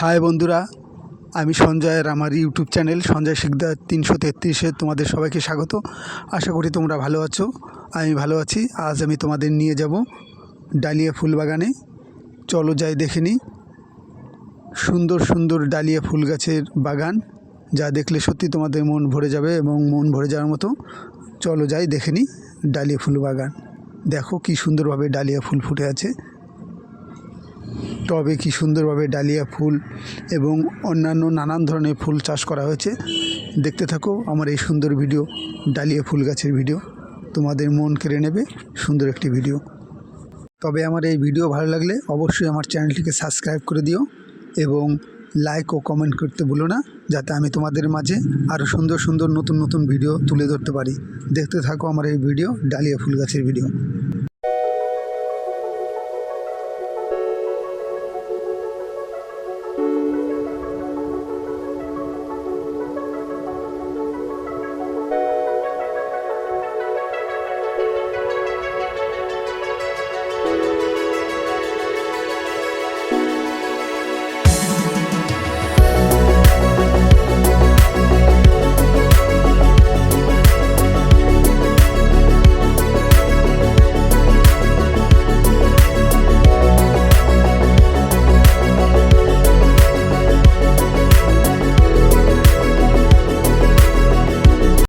High বন্ধুরা, আমি সঞ্জয়ের আমার ইউটিউব চ্যানেল সঞ্জয় শিকদার তিনশো তেত্রিশে তোমাদের সবাইকে স্বাগত। আশা করি তোমরা ভালো আছো, আমি ভালো আছি। আজ আমি তোমাদের নিয়ে যাব ডালিয়া ফুল বাগানে চলো যাই দেখে নিই সুন্দর সুন্দর ডালিয়া ফুল গাছের বাগান, যা দেখলে সত্যি তোমাদের মন ভরে যাবে এবং মন ভরে যাওয়ার মতো। চলো যাই দেখে নিই ডালিয়া ফুল বাগান দেখো কি সুন্দরভাবে ডালিয়া ফুল ফুটে আছে। টবে কি সুন্দরভাবে ডালিয়া ফুল এবং অন্যান্য নানান ধরনের ফুল চাষ করা হয়েছে। দেখতে থাকো আমার এই সুন্দর ভিডিও, ডালিয়া ফুল গাছের ভিডিও। তোমাদের মন কেড়ে নেবে সুন্দর একটি ভিডিও। তবে আমার এই ভিডিও ভালো লাগলে অবশ্যই আমার চ্যানেলটিকে সাবস্ক্রাইব করে দিও এবং লাইক ও কমেন্ট করতে ভুলো না, যাতে আমি তোমাদের মাঝে আরও সুন্দর সুন্দর নতুন নতুন ভিডিও তুলে ধরতে পারি। দেখতে থাকো আমার এই ভিডিও, ডালিয়া ফুল গাছের ভিডিও।